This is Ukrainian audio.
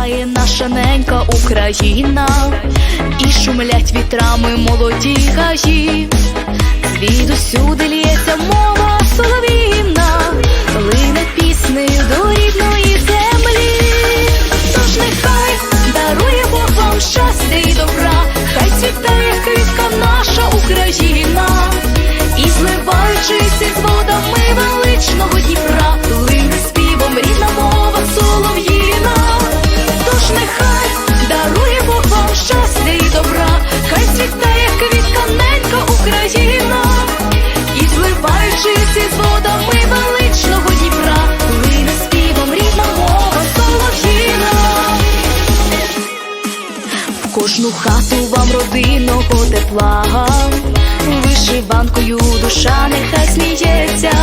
співає наша ненька Україна, і шумлять вітрами молоді гаї, звідусюди лється мова солов'їна, лине піснею до рідної землі. Тож нехай дарує Бог вам щастя і добра, хай цвітає квітка наша Україна, кожну хату вам родинного тепла, вишиванкою душа нехай сміється.